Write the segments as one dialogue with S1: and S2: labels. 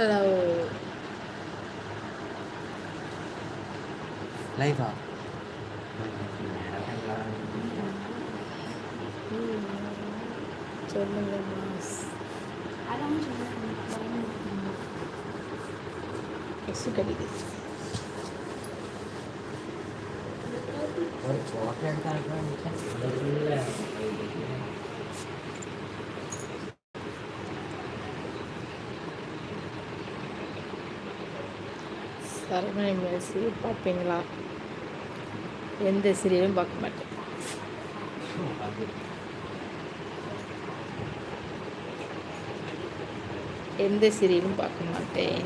S1: Hello. Leva. Hmm. Hmm.
S2: Hmm.
S3: Hmm.
S2: Hmm. Hmm.
S1: Hmm. Hmm.
S2: Hmm. Hmm.
S3: Hmm. Hmm. Hmm.
S2: சரவணை மேசி பார்ப்பீங்களா? எந்த சீரியலும் பார்க்க மாட்டேன். எந்த சீரியலும் பார்க்க மாட்டேன்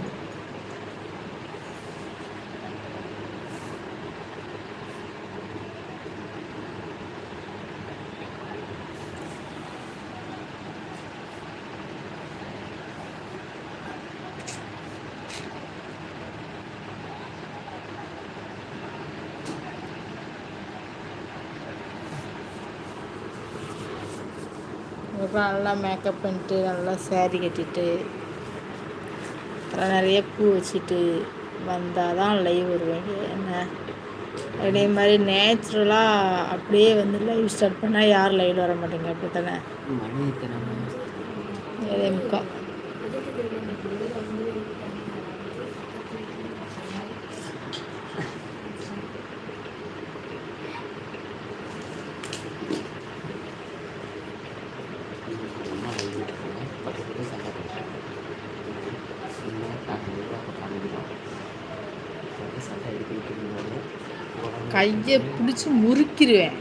S2: அப்புறம் நல்லா மேக்கப் பண்ணிட்டு நல்லா சேரீ கட்டிட்டு அப்புறம் நிறைய பூ வச்சுட்டு வந்தால் தான் லைவ் வருவாங்க என்ன? அதே மாதிரி நேச்சுரலாக அப்படியே வந்து லைவ் ஸ்டார்ட் பண்ணால் யார் லைவ் வர மாட்டேங்க அப்படி தானே ஏழே முக்கால். கையை பிடிச்சி முறுக்கிடுவேன்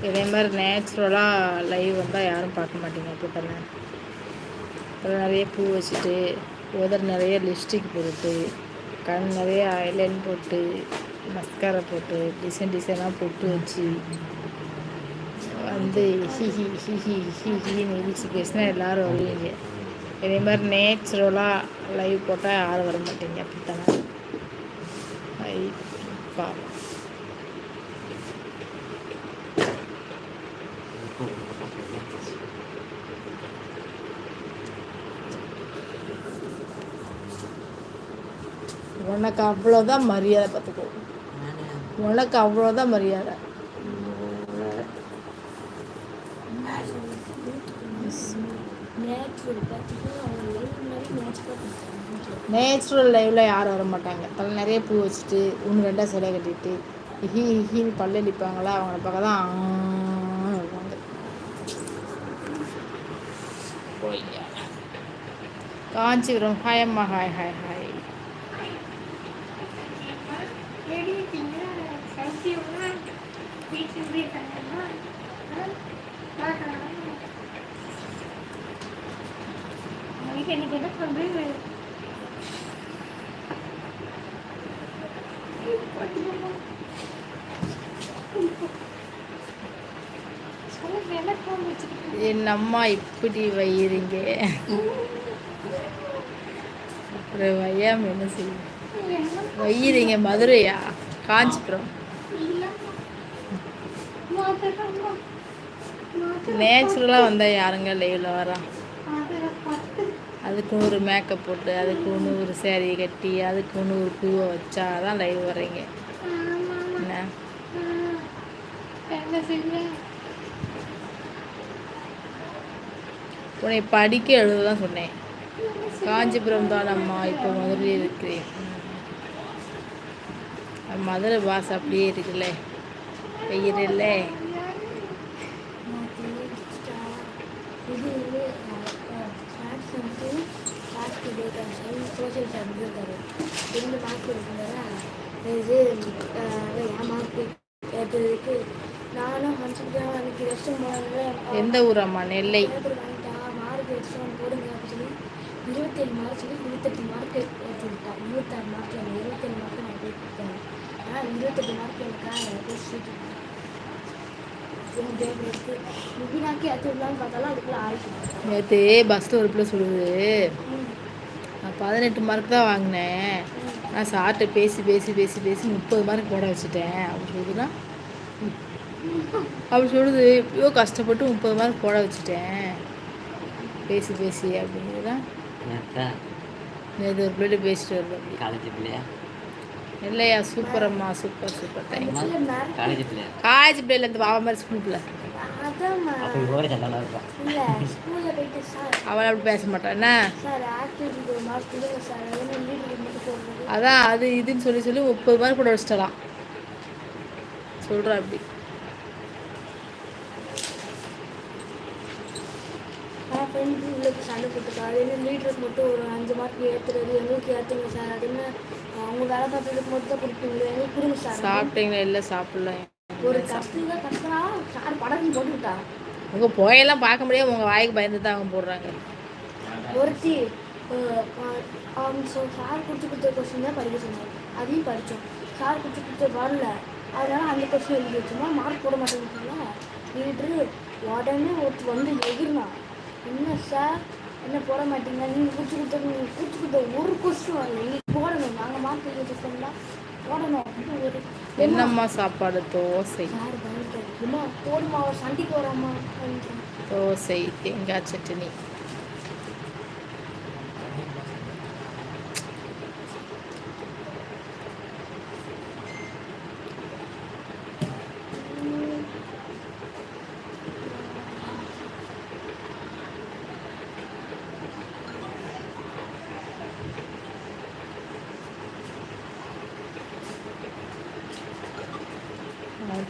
S2: இதே மாதிரி நேச்சுரலாக லைவ் வந்தால் யாரும் பார்க்க மாட்டீங்க அப்படி தானே அப்புறம் நிறைய பூ வச்சுட்டு உதர் நிறைய லிப்ஸ்டிக் போட்டு கண் நிறைய ஐலைன் போட்டு மஸ்காரா போட்டு டிசைன் டிசைனாக போட்டு வச்சு வந்து ஹிஹி ஹிஹி ஹிஹின்னு இழிச்சு பேசினா எல்லோரும் வருவீங்க. இதே மாதிரி நேச்சுரலாக லைவ் போட்டால் யாரும் வர மாட்டீங்க அப்படித்தானே? ஐ பாவம். உனக்கு அவ்வளோதான் மரியாதை பார்த்துக்கோ. உனக்கு அவ்வளோதான் மரியாதை.
S1: நேச்சுரல்
S2: லைவில் யாரும் வர மாட்டாங்க. தலை நிறைய பூ வச்சுட்டு ஒன்று ரெண்டாக சிலை கட்டிட்டு ஹி ஹின்னு பல்லடிப்பாங்களா அவங்கள பார்க்க தான் ஐயா காஞ்சிபுரம். ஹாய் அம்மா ஹாய் ஹாய் ஹாய்
S1: எனக்கு என்ன
S2: என் அம்மா இப்படி வையிறீங்க. அப்புறம் வையாம என்ன செய்யும்?
S1: என்ன
S2: வையிறீங்க மதுரையா? காஞ்சிபுரம். நேச்சுரலாக வந்தால் யாருங்க லைவில் வரா? அதுக்கு ஒரு மேக்கப் போட்டு அதுக்கு ஒன்று ஒரு சேரீ கட்டி அதுக்கு ஒன்று ஒரு பூவை வச்சா தான் லைவ் வர்றீங்க. என்ன? உன்னை படிக்க எழுத தான் சொன்னேன். காஞ்சிபுரம் தான் அம்மா இப்போ மதுரையில் இருக்கிறேன். மதுரை பாஸ் அப்படியே இருக்குல்ல வெயிறில்ல
S1: இது ஸ்நாக்ஸ் வந்து லாஸ்ட் டேட் சோஷியல் சர்வீஸ் இருக்காரு. ரெண்டு மார்க் இருக்குங்களா இது என் மார்க் ஏற்றதுக்கு நானும் மனசுக்கு அன்னைக்கு ரெஸ்ட் போனாங்க
S2: எந்த ஊரம்மா நெல்லை.
S1: வாங்கிட்டா மார்க் எக்ஸ்ட்ரா போடுங்க அப்படின்னு சொல்லி இருபத்தேழு மார்க் சொல்லி இருபத்தெட்டு மார்க் விட்டா இருபத்தாறு மார்க் எனக்கு இருபத்தேழு மார்க் நான் போய் கொடுத்தேன் ஆனால் இருபத்தெட்டு மார்க் எனக்கா போய் சீட்டு எடுத்து
S2: நேற்று பஸ்ஸில் ஒரு பிள்ளை சொல்லுது பதினெட்டு மார்க் தான் வாங்கினேன். நான் சார்கிட்ட பேசி பேசி பேசி பேசி முப்பது மார்க் போட வச்சுட்டேன். அப்படி சொல்லுதுன்னா அப்படி சொல்லுது எப்படியோ கஷ்டப்பட்டு முப்பது மார்க் போட வச்சுட்டேன். பேசி பேசி அப்படிங்கிறதா
S3: நேற்றா
S2: ஒரு பிள்ளைகிட்ட பேசிட்டு வருது அப்படி.
S3: பிள்ளையா?
S2: இல்லையா சூப்பர் அம்மா super super thanks
S3: college
S2: college பிள்ளைல இந்த பாபா மாதிரி ஸ்கூல் பிள்ளை.
S3: அப்போ இவ்வளோ சண்டை இருப்பான்
S1: இல்லை ஸ்கூலில் போயிட்டு சார்.
S2: அவள் அப்படி பேச மாட்டான் என்ன?
S1: என்ன
S2: அதான் அது இதுன்னு சொல்லி சொல்லி முப்பது மார்க் கூட வச்சிட்டலாம். சொல்கிறா அப்படி.
S1: ஃப்ரெண்டு சண்டை போட்டுருக்காரு என்ன லீடருக்கு மட்டும் ஒரு அஞ்சு மார்க் ஏற்றுறது எங்களுக்கு ஏற்றுங்க சார். அது என்ன அவங்க வேலை பார்க்கறதுக்கு மட்டும் தான் கொடுப்பீங்களா எங்களுக்கு கொடுங்க சார்.
S2: சாப்பிட்டீங்களா? இல்லை சாப்பிடல
S1: ஒரு கஷ்டம் தான் கஷ்டம்னா சார் படகு போட்டுக்கிட்டா
S2: உங்கள் போயெல்லாம் பார்க்க முடியாது உங்கள் வாய்க்கு பயந்து தான் அவங்க போடுறாங்க.
S1: ஒருத்தி அவங்க சொ சார் கொடுத்து கொடுத்த கொஸ்டின் தான் படிக்க சொன்னாங்க அதையும் படித்தோம் சார் கொடுத்து கொடுத்த வரல. அதனால அந்த கொஸ்டின் எழுதி வச்சோம்னா மார்க் போட மாட்டேங்குதுல லீட்ரு உடனே ஒருத்தர் வந்து எகிர்னான் என்ன சார்? என்ன போட மாட்டீங்க நீங்கள் கொடுத்து கொடுத்த நீங்கள் கொடுத்து கொடுத்த ஒரு கொஸ்டின் வரல. நீங்கள் போடணும். நாங்கள் மார்க் எழுதி வச்சோம்னா போடணும். அப்படின்னு ஒரு
S2: என்னம்மா சாப்பாடு? தோசை. தோசை தேங்காய் சட்னி.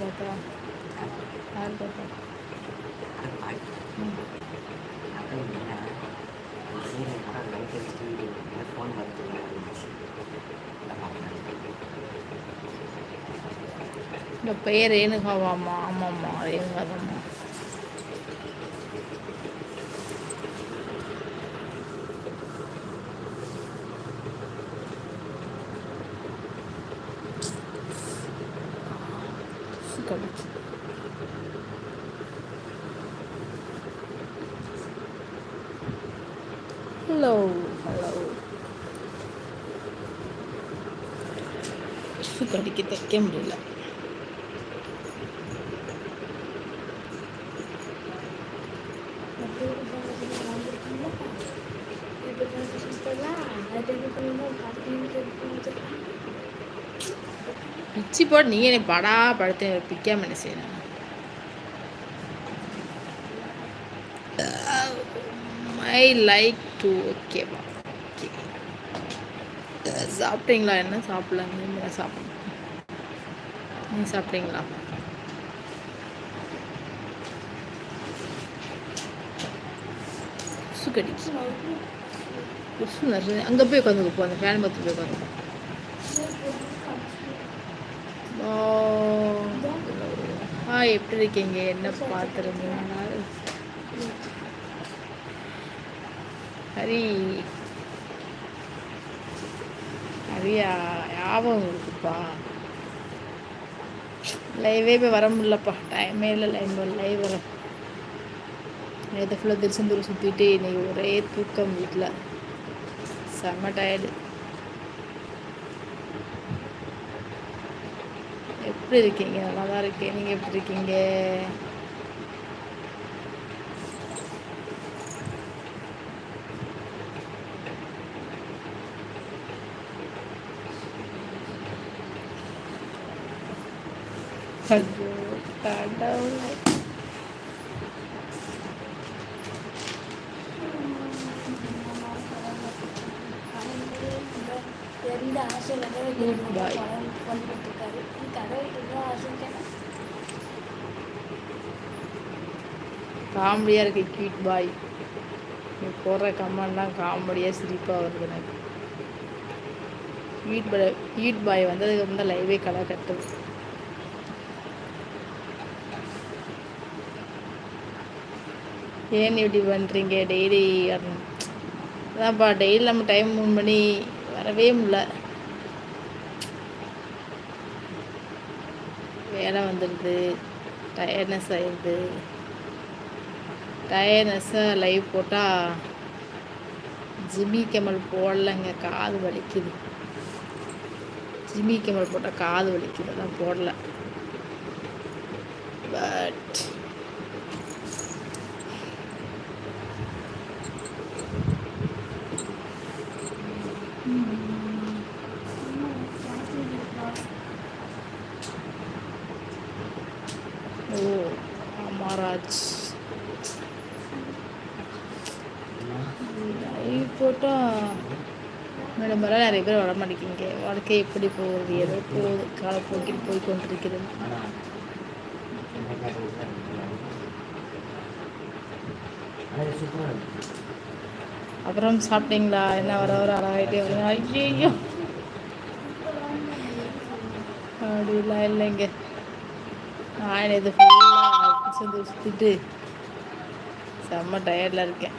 S2: பார்த்தா யார் பார்த்தா
S3: ஃபோன்
S2: இந்த பெயர் ரேணுகாவாம்மா ஆமாம்மா ரேணுகா தாம்மா கடிச்சு ஹலோ ஹலோ கடிக்க தைக்க முடியல. பிச்சி போட்டு நீ என்னை படா படுத்த பிக்காம என்ன செய்யணும் oh I லைக் டூ ஓகேவா ஓகே சாப்பிட்டீங்களா? என்ன சாப்பிடலாங்க என்ன சாப்பிடணும். நீ சாப்பிட்டீங்களா? கொசு கடிச்சு கொசு நிறைய. அங்கே போய் உட்காந்துக்க போ. அந்த ஃபேன் பற்றி போய் உட்காந்து ஆ எப்படி இருக்கீங்க? என்ன பார்த்துருங்க மாதிரி ஹரியா ஞாபகம் இருக்குப்பா. லைவே போய் வர முடியலப்பா. டைமே இல்லை லைன் லைவ் வர. நேற்று ஃபுல்லாக திருச்செந்தூர் சுற்றிட்டு இன்னைக்கு ஒரே தூக்கம் வீட்டில் செம்ம டயர்டு எப்படி இருக்கீங்க? நல்லா தான் இருக்கேன். நீங்கள் எப்படி இருக்கீங்க ஐயோ கடவுளே
S1: எந்த ஆசையில்
S2: Bye.
S1: வந்துட்டுருக்காரு ஆசை
S2: காமெடியாக இருக்கு கியூட் பாய் நீ போடுற கமெண்ட்லாம் காமெடியாக சிரிப்பாக வருது எனக்கு கியூட் பாய் கியூட் பாய் வந்ததுக்கு அப்புறம் தான் லைவே களை கட்டுது ஏன் இப்படி பண்ணுறீங்க டெய்லி அதான்ப்பா டெய்லி நம்ம டைம் மூணு மணி வரவே முடியல. வேலை வந்துடுது டயர்ட்னஸ் ஆயிடுது. டயர்ட்னஸ்ஸாக லைவ் போட்டால் ஜிம்மி கெமல் போடலைங்க காது வலிக்குது. ஜிம்மி கெமல் போட்டால் காது வலிக்குது அதான் போடல. பட் ஓ அமராஜ் லைவ் போட்டால் மேடம் வர நிறைய பேர் வர வாழ்க்கை எப்படி போகிறது ஏதோ போகுது. காலப்போக்கில் போய் கொண்டிருக்கிறது. அப்புறம் சாப்பிட்டீங்களா? என்ன வர வர அழகாயிட்டே வருங்க ஐயோ அப்படிலாம் இல்லைங்க. நான் இது ஃபுல்லாக சுற்றிட்டு செம்ம டயர்டில் இருக்கேன்.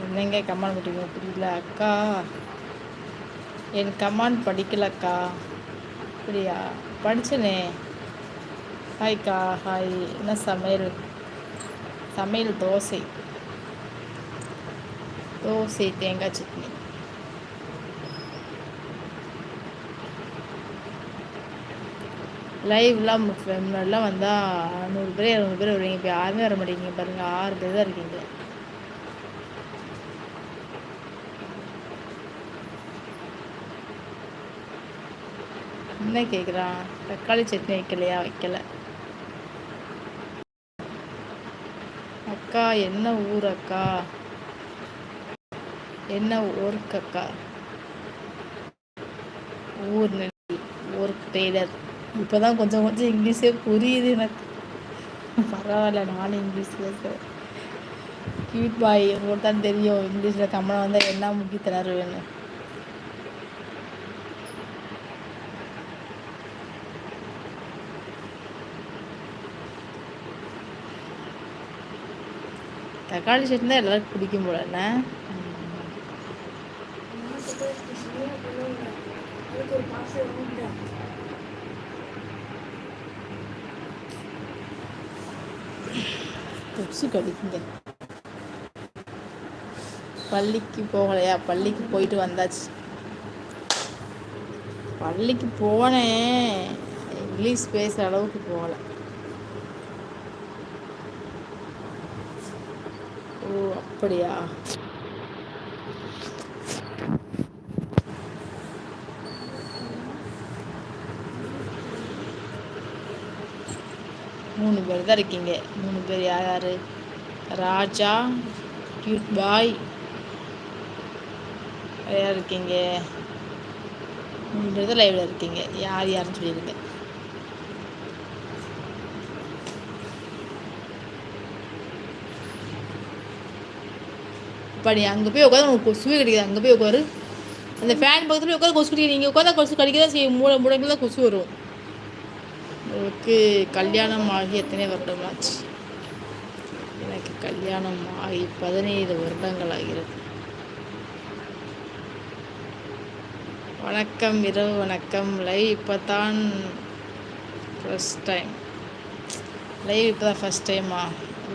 S2: என்னங்க கமெண்ட் பண்ணுறீங்க புரியல அக்கா. என் கமாண்ட் படிக்கலக்கா. அப்படியா? படிச்சனே. ஹாய்க்கா ஹாய் என்ன சமையல்? சமையல் தோசை. தோசை தேங்காய் சட்னி. லைவ்லாம் முன்னாடிலாம் வந்தால் நூறு பேர் இரநூறு பேர் வருவீங்க. இப்போ யாருமே வர மாட்டேங்க பாருங்கள் ஆறு பேர் தான் இருக்கீங்க. என்ன கேட்குறான் தக்காளி சட்னி வைக்கலையா? வைக்கல. அக்கா என்ன ஊர் அக்கா? என்ன ஒர்க் அக்கா? ஊர் நெல் ஒர்க் டெய்லர் இப்போ தான் கொஞ்சம் கொஞ்சம் இங்கிலீஷே புரியுது எனக்கு. பரவாயில்ல நானும் இங்கிலீஷ் பேசுகிறேன் கியூட் பாய் உங்களுக்கு தான் தெரியும் இங்கிலீஷில் கம்மனம் வந்தால் என்ன முக்கி தருவேன்னு தக்காளி சட்னி தான் எல்லாருக்கும் பிடிக்கும் போல என்ன
S1: அதுக்கு ஒரு பாசம் வாங்கிட்டேன்
S2: கொசு கடிக்குங்க பள்ளிக்கு போகலையா? பள்ளிக்கு போயிட்டு வந்தாச்சு. பள்ளிக்கு போனேன். இங்கிலீஷ் பேசுகிற அளவுக்கு போகலை. ஓ அப்படியா? மூணு பேர் தான் இருக்கீங்க. மூணு பேர் யார் யார்? ராஜா கியூட் பாய் யார் இருக்கீங்க? மூணு பேர் தான் லைவில் இருக்கீங்க. யார் யாருன்னு சொல்லிடுங்க இப்போ நீ அங்கே போய் உட்காந்து உனக்கு கொசுவே கிடைக்குது. அங்கே போய் உட்காரு. அந்த ஃபேன் பக்கத்தில் உட்காந்து கொசு கிடைக்கிது. நீங்கள் உட்காந்தா கொசு கடிக்க தான் செய்யும் மூளை முடங்கில் தான் கொசு வரும். அவருக்கு கல்யாணம் ஆகி எத்தனை வருடம் ஆச்சு எனக்கு கல்யாணம் ஆகி பதினைந்து வருடங்கள் ஆகிறது வணக்கம் இரவு வணக்கம். லைவ் இப்போ தான் ஃபஸ்ட் டைம் லைவ் இப்போ தான் ஃபஸ்ட் டைமா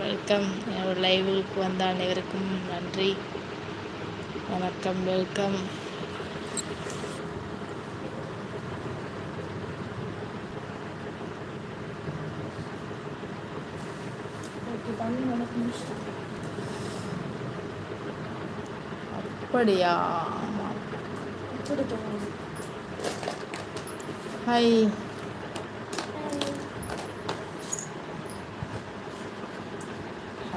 S2: வெல்கம் என்னோட லைவுக்கு வந்த அனைவருக்கும் நன்றி. வணக்கம் வெல்கம்
S1: ஓகே தமிழ் எனக்கு முடிச்சிட்டேன்
S2: அப்படியா ஆமாம்
S1: எப்படி தோணுது
S2: ஹாய்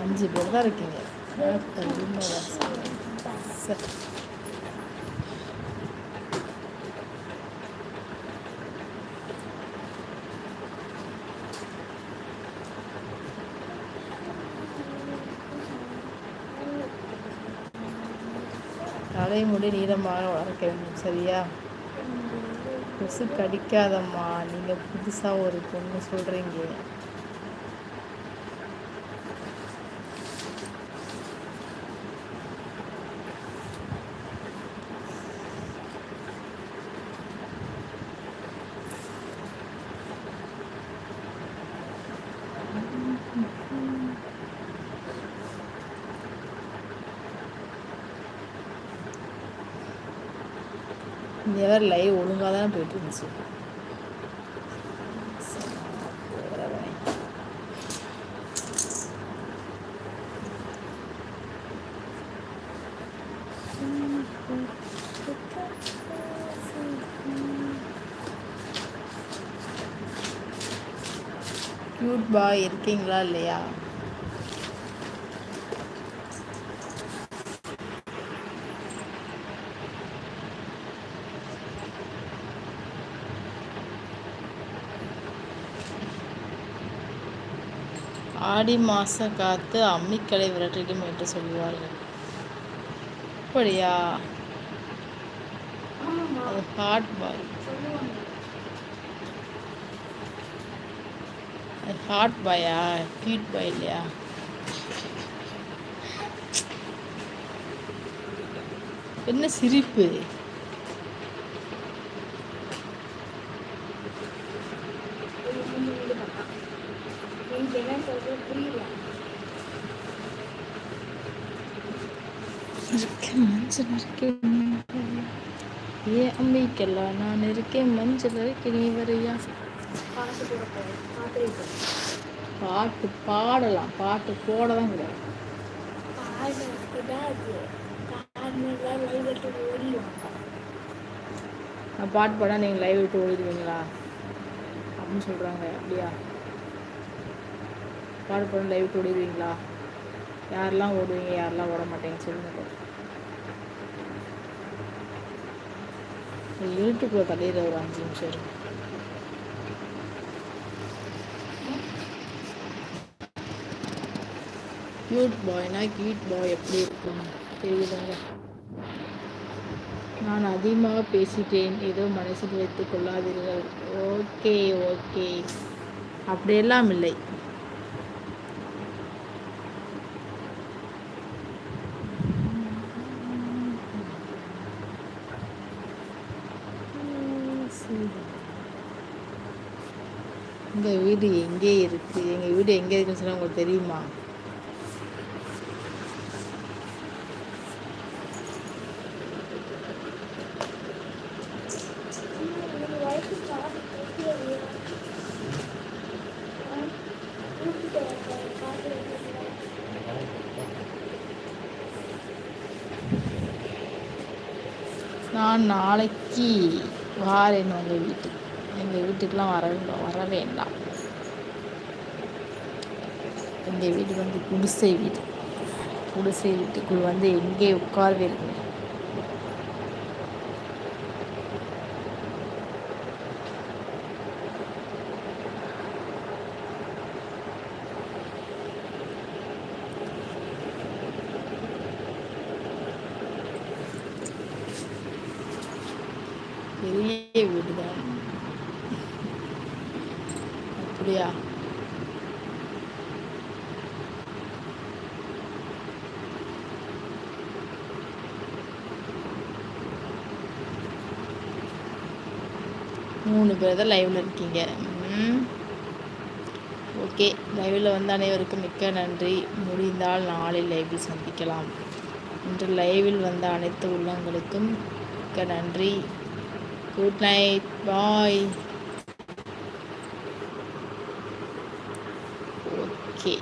S2: அஞ்சு பேர் தான் இருக்கீங்க சரி முடி நீளமாக வளர்க்க வேண்டும் சரியா? கொசு கடிக்காதம்மா. நீங்கள் புதுசாக ஒரு பொண்ணு சொல்கிறீங்க இந்த லைவ் ஒழுங்காக தான் போயிட்டு இருந்துச்சு. க்யூட் பாய் இருக்கீங்களா இல்லையா? ஆடி மாதம் காத்து அம்மிக்கலை விரட்டிக்கும் என்று சொல்லுவார்கள். அப்படியா? அது ஹாட் பாய் அது ஹாட் பாயா ஹீட் பாய் இல்லையா? என்ன சிரிப்பு
S1: ஒரு மூணு வீடு பக்கம் எனக்கு என்ன சொல்றது புரியல
S2: இருக்கேன் மஞ்சள் ஏ அம்மிக்கெல்லாம் நான் இருக்கேன் மஞ்சள் இருக்க நீ வரையா?
S1: பாட்டு
S2: பாடலாம் பாட்டு போட தான் கிடையாது நான் பாட்டு பாட நீங்கள் லைவ் விட்டு ஓடிடுவீங்களா? அப்படின்னு சொல்கிறாங்க அப்படியா? பாட்டு பாட லைவ் விட்டு ஓடிடுவீங்களா? யாரெல்லாம் ஓடுவீங்க யாரெல்லாம் ஓட மாட்டீங்க சொல்லுங்க. யூடியூப்பில் தலையிற ஒரு அஞ்சு நிமிஷம் இருக்கு. கியூட் பாய்னா கியூட் பாய் எப்படி இருக்கும்? தெரியுதுங்க? நான் அதிகமாக பேசிட்டேன். ஏதோ மனசில் வைத்துக் கொள்ளாதீர்கள். ஓகே ஓகே அப்படியெல்லாம் இல்லை உங்கள் வீடு எங்கே இருக்குது எங்கள் வீடு எங்கே இருக்குன்னு சொன்னால் உங்களுக்கு தெரியுமா? நான் நாளைக்கு வாரேன் உங்கள் வீட்டுக்கு. எங்கள் வீட்டுக்கெலாம் வர வரவேண்டாம் வர வேண்டாம். எங்கள் வீடு வந்து குடிசை வீடு. குடிசை வீட்டுக்குள் வந்து எங்கே உட்கார்வே பெரிய வீடுதான். அப்படியா? மூணு பேர் தான் லைவில் இருக்கீங்க. ஓகே லைவில் வந்த அனைவருக்கும் மிக்க நன்றி. முடிந்தால் நாளை லைவில் சந்திக்கலாம். இன்று லைவில் வந்த அனைத்து உள்ளங்களுக்கும் மிக்க நன்றி. Good night bye okay